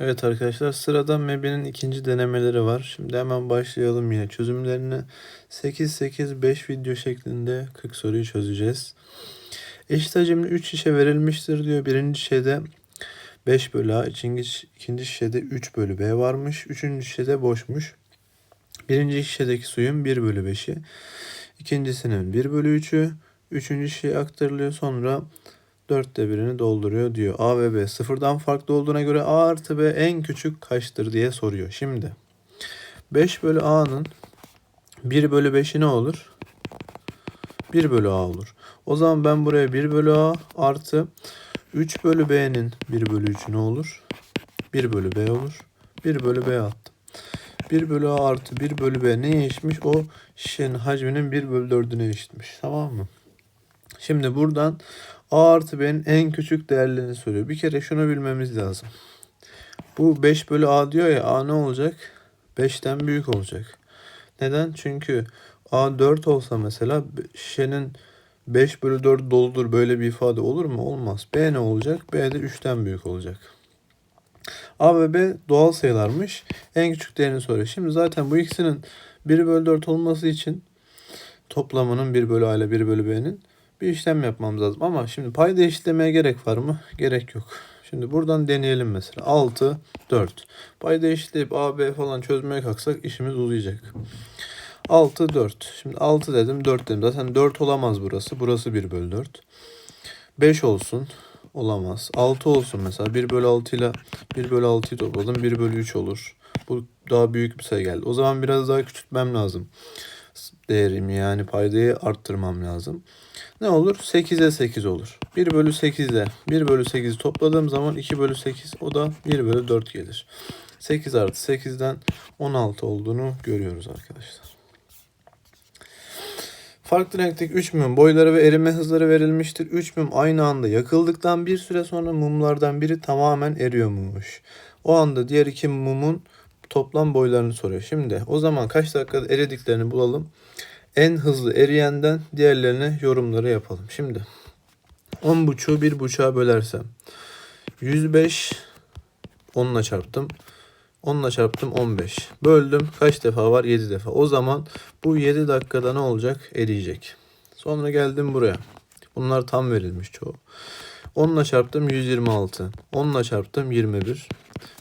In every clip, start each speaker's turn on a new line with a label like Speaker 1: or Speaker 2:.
Speaker 1: Evet arkadaşlar sırada MEB'nin ikinci denemeleri var. Şimdi hemen başlayalım yine çözümlerini. 8-8-5 video şeklinde 40 soruyu çözeceğiz. Eşit hacimli 3 şişe verilmiştir diyor. Birinci şişede 5 bölü A, ikinci, şişede 3 bölü B varmış. Üçüncü şişede boşmuş. Birinci şişedeki suyun 1 bölü 5'i. ikincisinin 1 bölü 3'ü. Üçüncü şişeye aktarılıyor. Sonra dörtte birini dolduruyor diyor. A ve B sıfırdan farklı olduğuna göre A artı B en küçük kaçtır diye soruyor. Şimdi 5 bölü A'nın 1 bölü 5'i ne olur? 1 bölü A olur. O zaman ben buraya 1 bölü A artı 3 bölü B'nin 1 bölü 3'ü ne olur? 1 bölü B olur. 1 bölü B attım. 1 bölü A artı 1 bölü B neye eşitmiş? O şişenin hacminin 1 bölü 4'üne eşitmiş. Tamam mı? Şimdi buradan A artı B'nin en küçük değerlerini soruyor. Bir kere şunu bilmemiz lazım. Bu 5 bölü A diyor ya A ne olacak? 5'ten büyük olacak. Neden? Çünkü A 4 olsa mesela şişenin 5 bölü 4 doludur böyle bir ifade olur mu? Olmaz. B ne olacak? B de 3'ten büyük olacak. A ve B doğal sayılarmış. En küçük değerini soruyor. Şimdi zaten bu ikisinin 1 bölü 4 olması için toplamının 1 bölü A ile 1 bölü B'nin bir işlem yapmamız lazım. Ama şimdi payda eşitlemeye gerek var mı? Gerek yok. Şimdi buradan deneyelim mesela. 6, 4. Payda eşitleyip A, B falan çözmeye kalksak işimiz uzayacak. 6, 4. Şimdi 6 dedim, 4 dedim. Zaten 4 olamaz burası. Burası 1 bölü 4. 5 olsun. Olamaz. 6 olsun mesela. 1 bölü 6 ile 1 bölü 6'yı topladım. 1 bölü 3 olur. Bu daha büyük bir sayı geldi. O zaman biraz daha küçültmem lazım. Değerimi yani paydayı arttırmam lazım. Ne olur? 8'e 8 olur. 1 bölü 8 ile 1 bölü 8'i topladığım zaman 2 bölü 8 o da 1 bölü 4 gelir. 8 artı 8'den 16 olduğunu görüyoruz arkadaşlar. Farklı renkteki 3 mum boyları ve erime hızları verilmiştir. 3 mum aynı anda yakıldıktan bir süre sonra mumlardan biri tamamen eriyormuş. O anda diğer iki mumun toplam boylarını soruyor. Şimdi o zaman kaç dakikada eridiklerini bulalım. En hızlı eriyenden diğerlerine yorumları yapalım. Şimdi 10 buçuğu bir buçuğa bölersem 105 10'la çarptım. 10'la çarptım 15. Böldüm. Kaç defa var? 7 defa. O zaman bu 7 dakikada ne olacak? Eriyecek. Sonra geldim buraya. Bunlar tam verilmiş çoğu. 10'la çarptım 126. 10'la çarptım 21.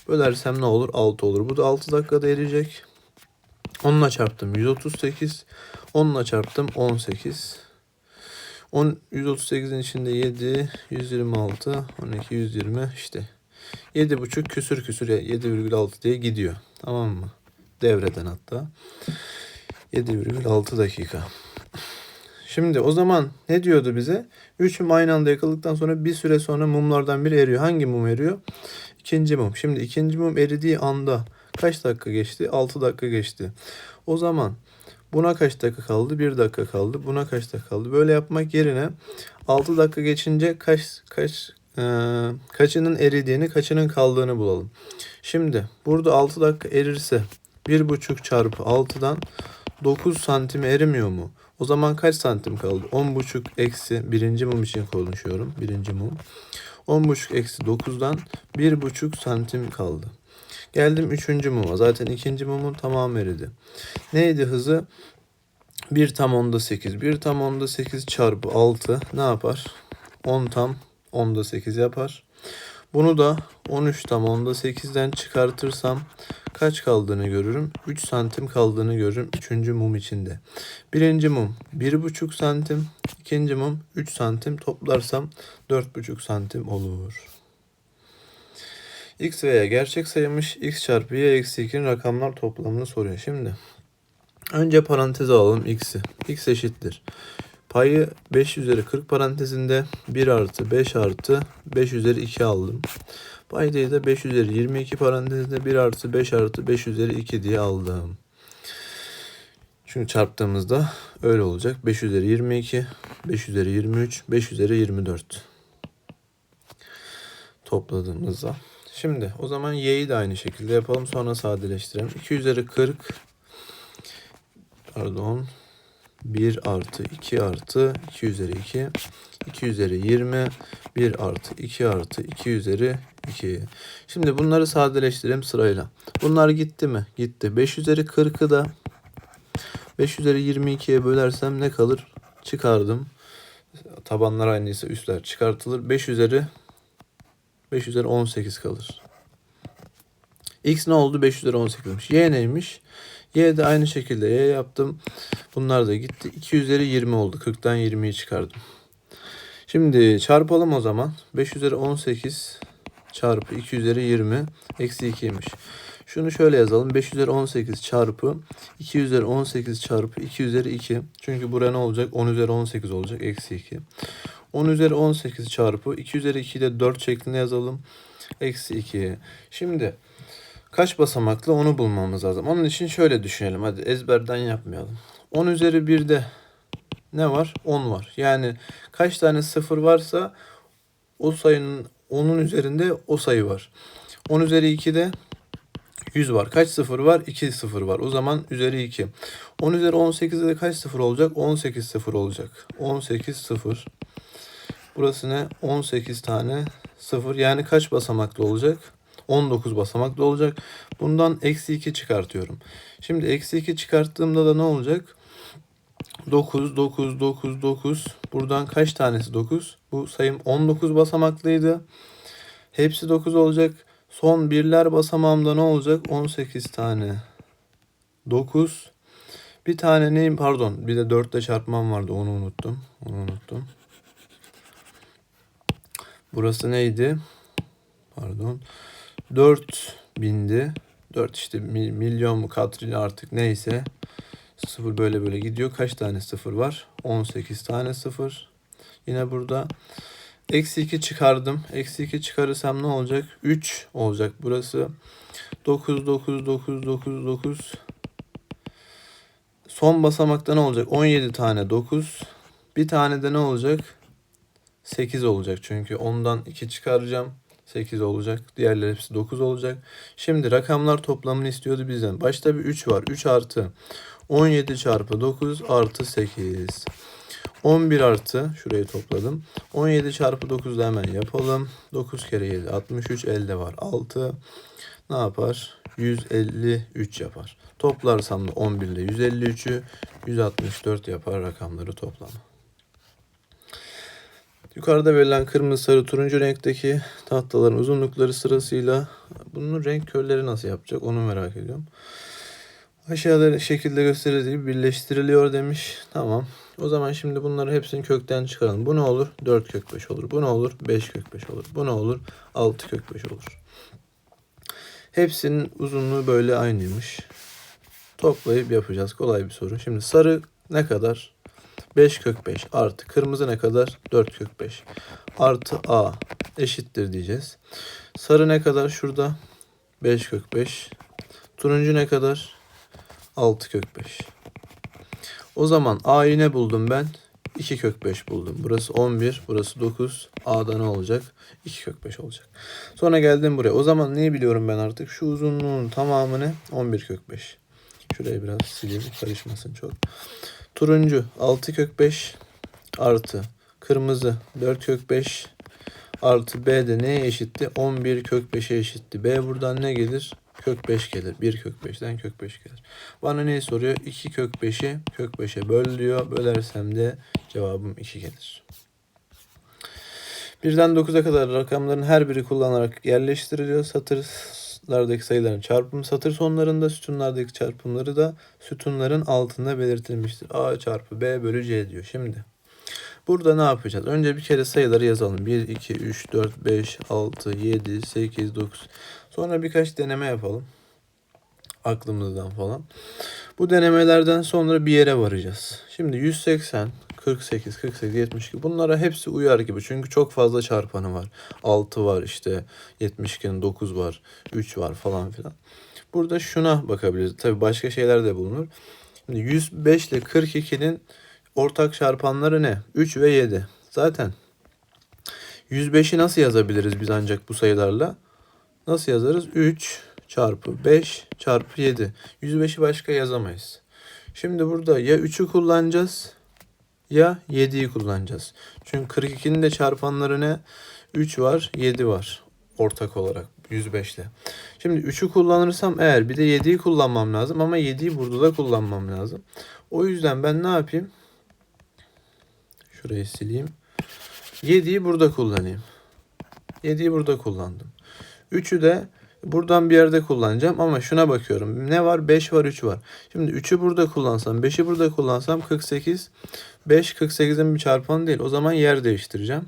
Speaker 1: Bölersem ne olur? 6 olur. Bu da 6 dakikada eriyecek. 10'la çarptım 138. 10'la çarptım 18. 10, 138'in içinde 7, 126, 12, 120 işte. 7,5 küsür küsür 7,6 diye gidiyor. Tamam mı? Devreden hatta. 7,6 dakika. Şimdi o zaman ne diyordu bize? 3 mum aynı anda yakıldıktan sonra bir süre sonra mumlardan biri eriyor. Hangi mum eriyor? İkinci mum. Şimdi ikinci mum eridiği anda kaç dakika geçti? 6 dakika geçti. O zaman buna kaç dakika kaldı? 1 dakika kaldı. Buna kaç dakika kaldı? Böyle yapmak yerine 6 dakika geçince kaç kaç e, kaçının eridiğini, kaçının kaldığını bulalım. Şimdi burada 6 dakika erirse 1,5 çarpı 6'dan 9 santim erimiyor mu? O zaman kaç santim kaldı? 10,5 eksi birinci mum için konuşuyorum. Birinci mum. 10,5 eksi 9'dan 1,5 santim kaldı. Geldim üçüncü muma. Zaten ikinci mumun tamamı eridi. Neydi hızı? 1 tam onda 8. 1 tam onda 8 çarpı 6 ne yapar? 10 tam onda 8 yapar. Bunu da 13 tam onda 8'den çıkartırsam kaç kaldığını görürüm. 3 santim kaldığını görürüm 3. mum içinde. Birinci mum 1,5 santim. ikinci mum 3 santim toplarsam 4,5 santim olur. X veya gerçek sayıymış x çarpı y eksi 2'nin rakamlar toplamını soruyor. Şimdi önce paranteze alalım x'i. x eşittir. Payı 5 üzeri 40 parantezinde 1 artı 5 artı 5 üzeri 2 aldım. Paydayı da 5 üzeri 22 parantezinde 1 artı 5 artı 5 üzeri 2 diye aldım. Çünkü çarptığımızda öyle olacak. 5 üzeri 22, 5 üzeri 23, 5 üzeri 24 topladığımızda. Şimdi o zaman y'yi de aynı şekilde yapalım sonra sadeleştirelim. 2 üzeri 40 pardon 1 artı 2 artı 2 üzeri 2 2 üzeri 20 1 artı 2 artı 2 üzeri 2. Şimdi bunları sadeleştirelim sırayla. Bunlar gitti mi? Gitti. 5 üzeri 40'ı da 5 üzeri 22'ye bölersem ne kalır? Çıkardım. Tabanlar aynıysa üstler çıkartılır. 5 üzeri 5 üzeri 18 kalır. X ne oldu? 5 üzeri 18 olmuş. Y neymiş? Y de aynı şekilde Y yaptım. Bunlar da gitti. 2 üzeri 20 oldu. 40'tan 20'yi çıkardım. Şimdi çarpalım o zaman. 5 üzeri 18 çarpı 2 üzeri 20 eksi 2'ymiş. Şunu şöyle yazalım. 5 üzeri 18 çarpı 2 üzeri 18 çarpı 2 üzeri 2. Çünkü buraya ne olacak? 10 üzeri 18 olacak. Eksi 2. 10 üzeri 18 çarpı 2 üzeri 2'yi de 4 şeklinde yazalım. Eksi 2. Şimdi kaç basamaklı onu bulmamız lazım. Onun için şöyle düşünelim. Hadi ezberden yapmayalım. 10 üzeri 1'de ne var? 10 var. Yani kaç tane sıfır varsa o sayının 10'un üzerinde o sayı var. 10 üzeri 2'de 100 var. Kaç sıfır var? 2 sıfır var. O zaman üzeri 2. 10 üzeri 18'de de kaç sıfır olacak? 18 sıfır olacak. 18 sıfır. Burası ne? 18 tane sıfır. Yani kaç basamaklı olacak? 19 basamaklı olacak. Bundan eksi 2 çıkartıyorum. Şimdi eksi 2 çıkarttığımda da ne olacak? 9, 9, 9, 9. Buradan kaç tanesi 9? Bu sayım 19 basamaklıydı. Hepsi 9 olacak. Son birler basamağımda ne olacak? 18 tane. 9. Bir tane neyim? Pardon. Bir de 4 ile çarpmam vardı. Onu unuttum. Onu unuttum. Burası neydi? Pardon. 4 bindi. 4 işte mi- milyon mu katrilyon artık neyse. Sıfır böyle böyle gidiyor. Kaç tane sıfır var? 18 tane sıfır. Yine burada eksi 2 çıkardım. Eksi 2 çıkarırsam ne olacak? 3 olacak burası. 9, 9, 9, 9, 9. Son basamakta ne olacak? 17 tane 9. Bir tane de ne olacak? 8 olacak çünkü ondan 2 çıkaracağım. 8 olacak. Diğerleri hepsi 9 olacak. Şimdi rakamlar toplamını istiyordu bizden. Başta bir 3 var. 3 artı 17 çarpı 9 artı 8. 11 artı şurayı topladım. 17 çarpı 9 da hemen yapalım. 9 kere 7 63 elde var. 6 ne yapar? 153 yapar. Toplarsam da 11 ile 153'ü 164 yapar rakamları toplamı. Yukarıda verilen kırmızı, sarı, turuncu renkteki tahtaların uzunlukları sırasıyla bunun renk körleri nasıl yapacak onu merak ediyorum. Aşağıda şekilde gösterildiği birleştiriliyor demiş. Tamam. O zaman şimdi bunları hepsini kökten çıkaralım. Bu ne olur? 4 kök 5 olur. Bu ne olur? 5 kök 5 olur. Bu ne olur? 6 kök 5 olur. Hepsinin uzunluğu böyle aynıymış. Toplayıp yapacağız. Kolay bir soru. Şimdi sarı ne kadar? 5 kök 5 artı kırmızı ne kadar? 4 kök 5 artı a eşittir diyeceğiz. Sarı ne kadar? Şurada 5 kök 5. Turuncu ne kadar? 6 kök 5. O zaman a'yı ne buldum ben? 2 kök 5 buldum. Burası 11, burası 9. A'da ne olacak? 2 kök 5 olacak. Sonra geldim buraya. O zaman neyi biliyorum ben artık? Şu uzunluğun tamamı ne? 11 kök 5. Şurayı biraz sileyim karışmasın çok. Turuncu 6 kök 5 artı kırmızı 4 kök 5 artı B de neye eşitti? 11 kök 5'e eşitti. B buradan ne gelir? Kök 5 gelir. 1 kök 5'ten kök 5 gelir. Bana neyi soruyor? 2 kök 5'i kök 5'e böl diyor. Bölersem de cevabım 2 gelir. Birden 9'a kadar rakamların her biri kullanılarak yerleştiriliyor. Satırlardaki sayıların çarpımı satır sonlarında sütunlardaki çarpımları da sütunların altında belirtilmiştir. A çarpı B bölü C diyor. Şimdi burada ne yapacağız? Önce bir kere sayıları yazalım. 1, 2, 3, 4, 5, 6, 7, 8, 9. Sonra birkaç deneme yapalım. Aklımızdan falan. Bu denemelerden sonra bir yere varacağız. Şimdi 180, 48, 48, 72 bunlara hepsi uyar gibi. Çünkü çok fazla çarpanı var. 6 var işte 72'nin 9 var, 3 var falan filan. Burada şuna bakabiliriz. Tabii başka şeyler de bulunur. Şimdi 105 ile 42'nin ortak çarpanları ne? 3 ve 7. Zaten 105'i nasıl yazabiliriz biz ancak bu sayılarla? Nasıl yazarız? 3 çarpı 5 çarpı 7. 105'i başka yazamayız. Şimdi burada ya 3'ü kullanacağız ya 7'yi kullanacağız. Çünkü 42'nin de çarpanları ne? 3 var, 7 var. ortak olarak 105 ile. Şimdi 3'ü kullanırsam eğer bir de 7'yi kullanmam lazım ama 7'yi burada da kullanmam lazım. O yüzden ben ne yapayım? Şurayı sileyim. 7'yi burada kullanayım. 7'yi burada kullandım. 3'ü de buradan bir yerde kullanacağım ama şuna bakıyorum. Ne var? 5 var, 3 var. Şimdi 3'ü burada kullansam, 5'i burada kullansam 48. 5 48'in bir çarpanı değil. O zaman yer değiştireceğim.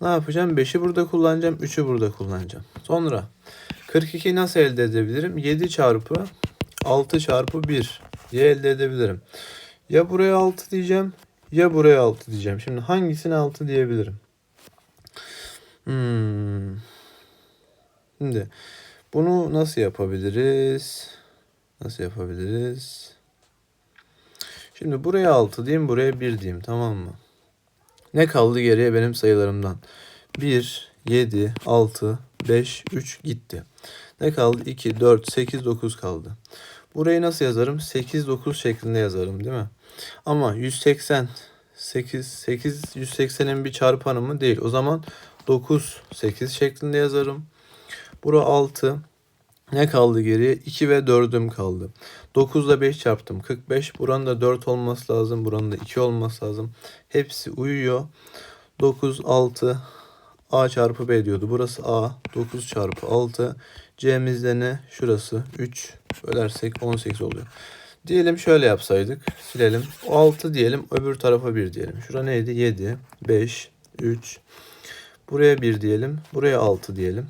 Speaker 1: Ne yapacağım? 5'i burada kullanacağım, 3'ü burada kullanacağım. Sonra 42 nasıl elde edebilirim? 7 çarpı 6 çarpı 1 diye elde edebilirim. Ya buraya 6 diyeceğim ya buraya 6 diyeceğim. Şimdi hangisine 6 diyebilirim? Hmm. Şimdi bunu nasıl yapabiliriz? Nasıl yapabiliriz? Şimdi buraya 6 diyeyim, buraya 1 diyeyim tamam mı? Ne kaldı geriye benim sayılarımdan? 1, 7, 6, 5, 3 gitti. Ne kaldı? 2, 4, 8, 9 kaldı. Burayı nasıl yazarım? 8, 9 şeklinde yazarım değil mi? Ama 180, 8, 8, 180'in bir çarpanı mı? Değil. O zaman 9, 8 şeklinde yazarım. Bura 6. Ne kaldı geriye? 2 ve 4'üm kaldı. 9 ile 5 çarptım. 45. Buranın da 4 olması lazım. Buranın da 2 olması lazım. Hepsi uyuyor. 9, 6. A çarpı B diyordu. Burası A. 9 çarpı 6. C'mizde ne? Şurası 3. Bölersek 18 oluyor. Diyelim şöyle yapsaydık. Silelim. O 6 diyelim. Öbür tarafa 1 diyelim. Şura neydi? 7, 5, 3. Buraya 1 diyelim. Buraya 6 diyelim.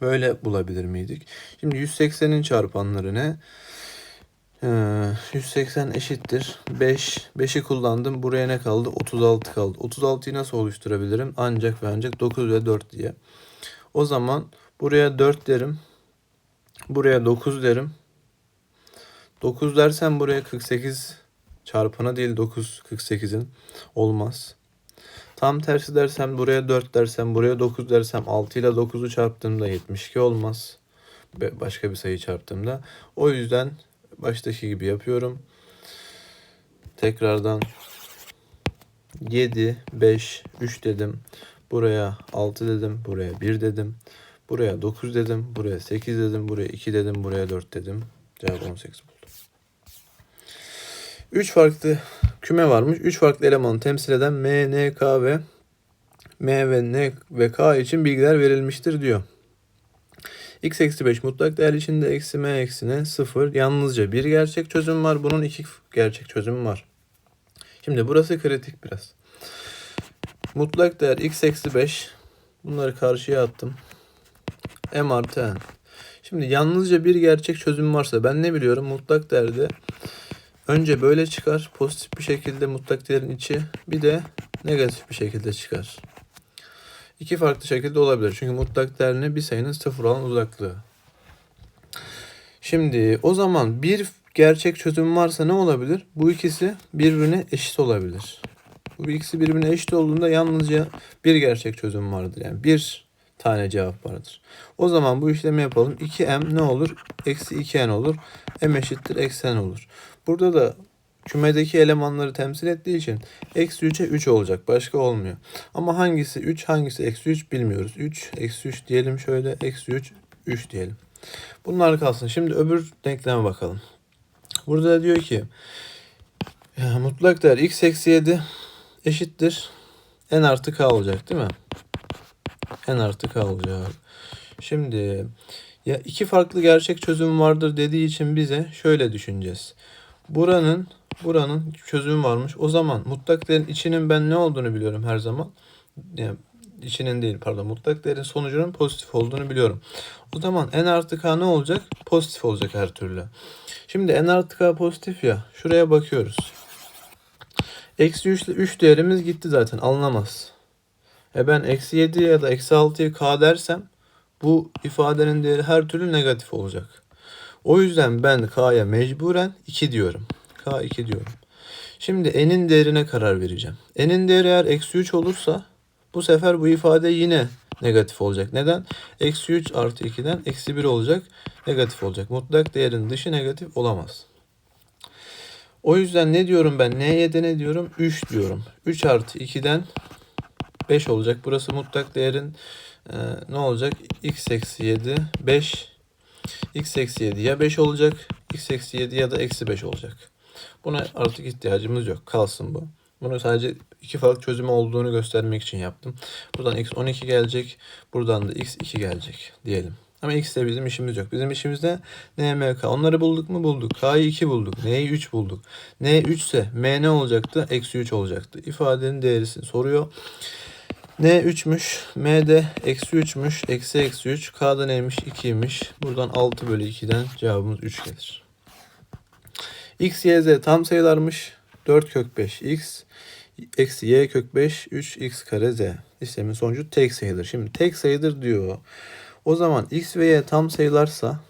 Speaker 1: Böyle bulabilir miydik? Şimdi 180'in çarpanları ne? Ee, 180 eşittir. 5. 5'i kullandım. Buraya ne kaldı? 36 kaldı. 36'yı nasıl oluşturabilirim? Ancak ve ancak 9 ve 4 diye. O zaman buraya 4 derim. Buraya 9 derim. 9 dersem buraya 48 çarpana değil 9 48'in olmaz. Tam tersi dersem buraya 4 dersem buraya 9 dersem 6 ile 9'u çarptığımda 72 olmaz. Başka bir sayı çarptığımda. O yüzden baştaki gibi yapıyorum. Tekrardan 7, 5, 3 dedim. Buraya 6 dedim. Buraya 1 dedim. Buraya 9 dedim. Buraya 8 dedim. Buraya 2 dedim. Buraya 4 dedim. Cevap 18 buldum. 3 farklı küme varmış. 3 farklı elemanı temsil eden M, N, K ve M ve N ve K için bilgiler verilmiştir diyor. X eksi 5 mutlak değer içinde eksi M eksi N 0. Yalnızca bir gerçek çözüm var. Bunun iki gerçek çözümü var. Şimdi burası kritik biraz. Mutlak değer x eksi 5. Bunları karşıya attım. M artı N. Şimdi yalnızca bir gerçek çözüm varsa ben ne biliyorum? Mutlak değerde önce böyle çıkar. Pozitif bir şekilde mutlak değerin içi. Bir de negatif bir şekilde çıkar. İki farklı şekilde olabilir. Çünkü mutlak değer ne? Bir sayının sıfır olan uzaklığı. Şimdi o zaman bir gerçek çözüm varsa ne olabilir? Bu ikisi birbirine eşit olabilir. Bu ikisi birbirine eşit olduğunda yalnızca bir gerçek çözüm vardır. Yani bir tane cevap vardır. O zaman bu işlemi yapalım. 2m ne olur? Eksi 2n olur. m eşittir eksi n olur. Burada da kümedeki elemanları temsil ettiği için eksi 3'e 3 olacak. Başka olmuyor. Ama hangisi 3 hangisi eksi 3 bilmiyoruz. 3 eksi 3 diyelim şöyle. Eksi 3 3 diyelim. Bunlar kalsın. Şimdi öbür denkleme bakalım. Burada da diyor ki ya, mutlak değer x eksi 7 eşittir n artı k olacak değil mi? n artı k olacak. Şimdi ya iki farklı gerçek çözüm vardır dediği için bize şöyle düşüneceğiz. Buranın buranın çözümü varmış. O zaman mutlak değerin içinin ben ne olduğunu biliyorum her zaman. Yani içinin değil pardon mutlak değerin sonucunun pozitif olduğunu biliyorum. O zaman n artı k ne olacak? Pozitif olacak her türlü. Şimdi n artı k pozitif ya. Şuraya bakıyoruz. Eksi 3 ile 3 değerimiz gitti zaten alınamaz. E ben eksi 7 ya da eksi 6'yı k dersem bu ifadenin değeri her türlü negatif olacak. O yüzden ben k'ya mecburen 2 diyorum. k 2 diyorum. Şimdi n'in değerine karar vereceğim. n'in değeri eğer eksi 3 olursa bu sefer bu ifade yine negatif olacak. Neden? Eksi 3 artı 2'den eksi 1 olacak. Negatif olacak. Mutlak değerin dışı negatif olamaz. O yüzden ne diyorum ben? N'ye de ne diyorum? 3 diyorum. 3 artı 2'den 5 olacak. Burası mutlak değerin Ee, ne olacak? x eksi 7 5 x eksi 7 ya 5 olacak x eksi 7 ya da eksi 5 olacak. Buna artık ihtiyacımız yok. Kalsın bu. Bunu sadece iki farklı çözümü olduğunu göstermek için yaptım. Buradan x 12 gelecek. Buradan da x 2 gelecek diyelim. Ama x de bizim işimiz yok. Bizim işimizde NMK. Onları bulduk mu bulduk. K'yı 2 bulduk. N'yi 3 bulduk. N 3 ise M ne olacaktı? Eksi 3 olacaktı. İfadenin değerisini soruyor. N 3'müş. M de eksi 3'müş. Eksi eksi 3. K'da neymiş? 2'ymiş. Buradan 6 bölü 2'den cevabımız 3 gelir. X, Y, Z tam sayılarmış. 4 kök 5 X eksi Y kök 5 3 X kare Z. İşlemin sonucu tek sayıdır. Şimdi tek sayıdır diyor. O zaman X ve Y tam sayılarsa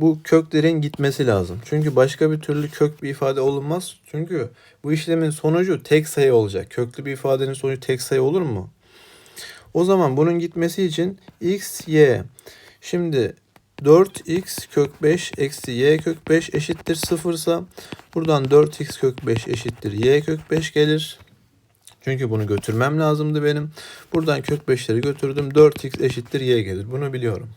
Speaker 1: bu köklerin gitmesi lazım. Çünkü başka bir türlü kök bir ifade olunmaz. Çünkü bu işlemin sonucu tek sayı olacak. Köklü bir ifadenin sonucu tek sayı olur mu? O zaman bunun gitmesi için x, y. Şimdi 4x kök 5 eksi y kök 5 eşittir 0 ise buradan 4x kök 5 eşittir y kök 5 gelir. Çünkü bunu götürmem lazımdı benim. Buradan kök 5'leri götürdüm. 4x eşittir y gelir. Bunu biliyorum.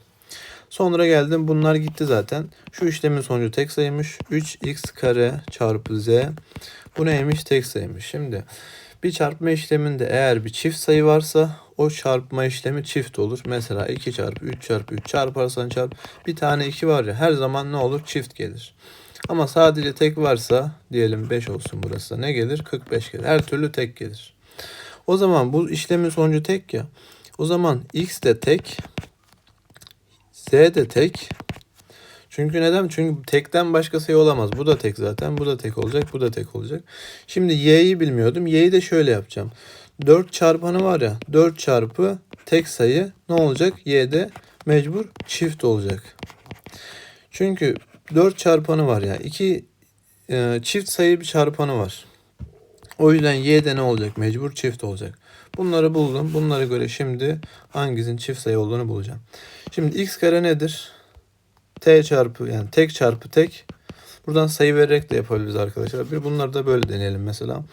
Speaker 1: Sonra geldim bunlar gitti zaten. Şu işlemin sonucu tek sayıymış. 3x kare çarpı z. Bu neymiş? Tek sayıymış. Şimdi bir çarpma işleminde eğer bir çift sayı varsa o çarpma işlemi çift olur. Mesela 2 çarpı 3 çarpı 3 çarparsan çarp. Bir tane 2 var ya her zaman ne olur? Çift gelir. Ama sadece tek varsa diyelim 5 olsun burası. Ne gelir? 45 gelir. Her türlü tek gelir. O zaman bu işlemin sonucu tek ya. O zaman x de tek, z de tek. Çünkü neden? Çünkü tekten başka sayı olamaz. Bu da tek zaten. Bu da tek olacak. Bu da tek olacak. Şimdi y'yi bilmiyordum. Y'yi de şöyle yapacağım. 4 çarpanı var ya. 4 çarpı tek sayı ne olacak? Y'de mecbur çift olacak. Çünkü 4 çarpanı var ya. 2 e, çift sayı bir çarpanı var. O yüzden y'de ne olacak? Mecbur çift olacak. Bunları buldum. Bunlara göre şimdi hangisinin çift sayı olduğunu bulacağım. Şimdi x kare nedir? t çarpı yani tek çarpı tek. Buradan sayı vererek de yapabiliriz arkadaşlar. Bir bunları da böyle deneyelim mesela.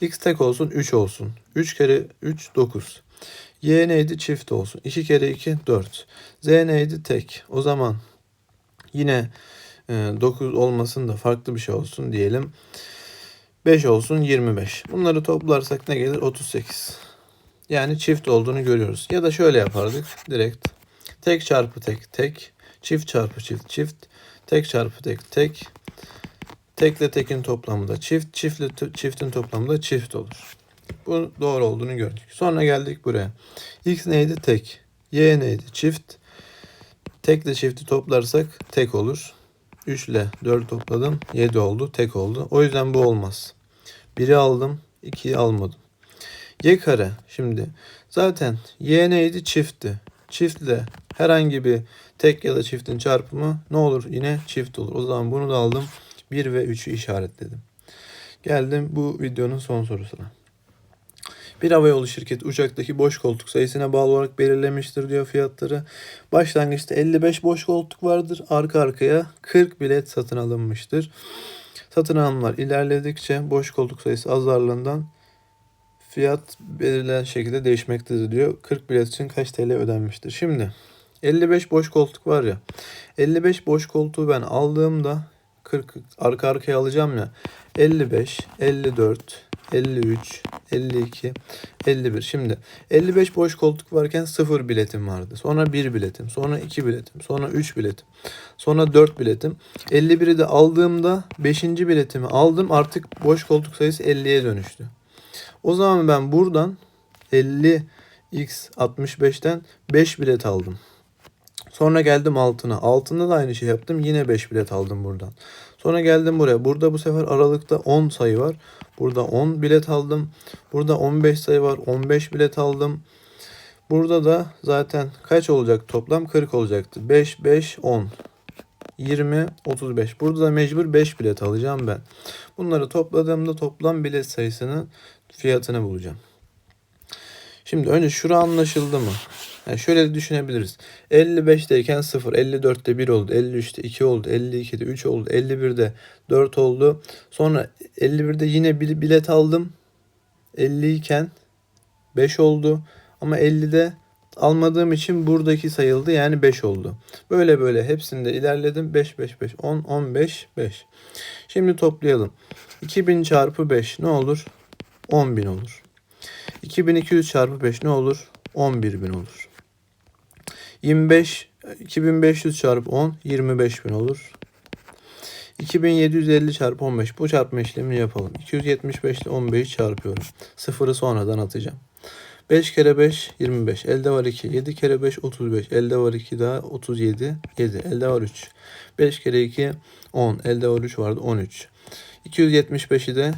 Speaker 1: x tek olsun 3 olsun. 3 kere 3 9. y neydi? Çift olsun. 2 kere 2 4. z neydi? Tek. O zaman yine 9 olmasın da farklı bir şey olsun diyelim. 5 olsun 25. Bunları toplarsak ne gelir? 38. Yani çift olduğunu görüyoruz. Ya da şöyle yapardık direkt. Tek çarpı tek tek. Çift çarpı çift çift. Tek çarpı tek tek. Tekle tekin toplamı da çift. Çiftle çiftin toplamı da çift olur. Bu doğru olduğunu gördük. Sonra geldik buraya. X neydi? Tek. Y neydi? Çift. Tekle çifti toplarsak tek olur. 3 ile 4 topladım. 7 oldu. Tek oldu. O yüzden bu olmaz. 1'i aldım. 2'yi almadım. Y kare. Şimdi zaten y neydi? Çiftti. Çiftle herhangi bir tek ya da çiftin çarpımı ne olur? Yine çift olur. O zaman bunu da aldım. 1 ve 3'ü işaretledim. Geldim bu videonun son sorusuna. Bir havayolu şirketi uçaktaki boş koltuk sayısına bağlı olarak belirlemiştir diyor fiyatları. Başlangıçta 55 boş koltuk vardır. Arka arkaya 40 bilet satın alınmıştır. Satın alımlar ilerledikçe boş koltuk sayısı azarlığından fiyat belirlenen şekilde değişmektedir diyor. 40 bilet için kaç TL ödenmiştir? Şimdi 55 boş koltuk var ya. 55 boş koltuğu ben aldığımda 40 arka arkaya alacağım ya. 55, 54, 53, 52, 51. Şimdi 55 boş koltuk varken 0 biletim vardı. Sonra 1 biletim, sonra 2 biletim, sonra 3 biletim, sonra 4 biletim. 51'i de aldığımda 5. biletimi aldım. Artık boş koltuk sayısı 50'ye dönüştü. O zaman ben buradan 50 x 65'ten 5 bilet aldım. Sonra geldim altına. Altında da aynı şey yaptım. Yine 5 bilet aldım buradan. Sonra geldim buraya. Burada bu sefer aralıkta 10 sayı var. Burada 10 bilet aldım. Burada 15 sayı var. 15 bilet aldım. Burada da zaten kaç olacak toplam? 40 olacaktı. 5, 5, 10. 20, 35. Burada da mecbur 5 bilet alacağım ben. Bunları topladığımda toplam bilet sayısının fiyatını bulacağım. Şimdi önce şura anlaşıldı mı? Yani şöyle düşünebiliriz. 55'teyken 0, 54'te 1 oldu, 53'te 2 oldu, 52'de 3 oldu, 51'de 4 oldu. Sonra 51'de yine bir bilet aldım. 50 iken 5 oldu. Ama 50'de almadığım için buradaki sayıldı yani 5 oldu. Böyle böyle hepsinde ilerledim. 5 5 5 10 15 5. Şimdi toplayalım. 2000 çarpı 5 ne olur? 10.000 olur. 2200 çarpı 5 ne olur? 11.000 olur. 25 2500 çarpı 10 25.000 olur. 2750 çarpı 15 bu çarpma işlemini yapalım. 275 ile 15'i çarpıyorum. Sıfırı sonradan atacağım. 5 kere 5 25. Elde var 2. 7 kere 5 35. Elde var 2 daha 37. 7. Elde var 3. 5 kere 2 10. Elde var 3 vardı 13. 275'i de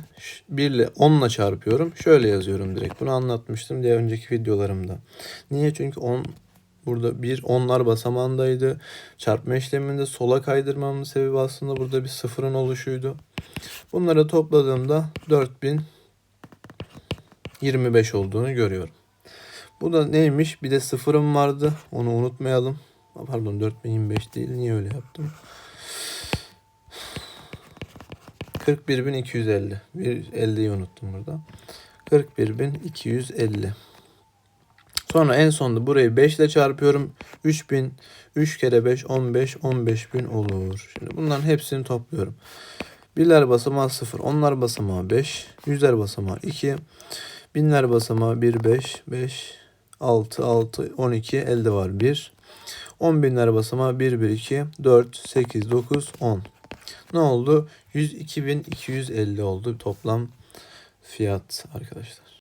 Speaker 1: 1 ile 10 ile çarpıyorum. Şöyle yazıyorum direkt. Bunu anlatmıştım diğer önceki videolarımda. Niye? Çünkü 10 burada bir onlar basamağındaydı. Çarpma işleminde sola kaydırmamın sebebi aslında burada bir sıfırın oluşuydu. Bunları topladığımda 4025 olduğunu görüyorum. Bu da neymiş? Bir de sıfırım vardı. Onu unutmayalım. Pardon 4025 değil. Niye öyle yaptım? 41.250. Bir 50'yi unuttum burada. 41.250. Sonra en sonunda burayı 5 ile çarpıyorum. 3000 3 kere 5 15 15000 olur. Şimdi bunların hepsini topluyorum. Birler basamağı 0, onlar basamağı 5, yüzler basamağı 2, binler basamağı 1 5 5 6 6 12 elde var 1. 10 binler basamağı 1 1 2 4 8 9 10. Ne oldu? 102.250 oldu toplam fiyat arkadaşlar.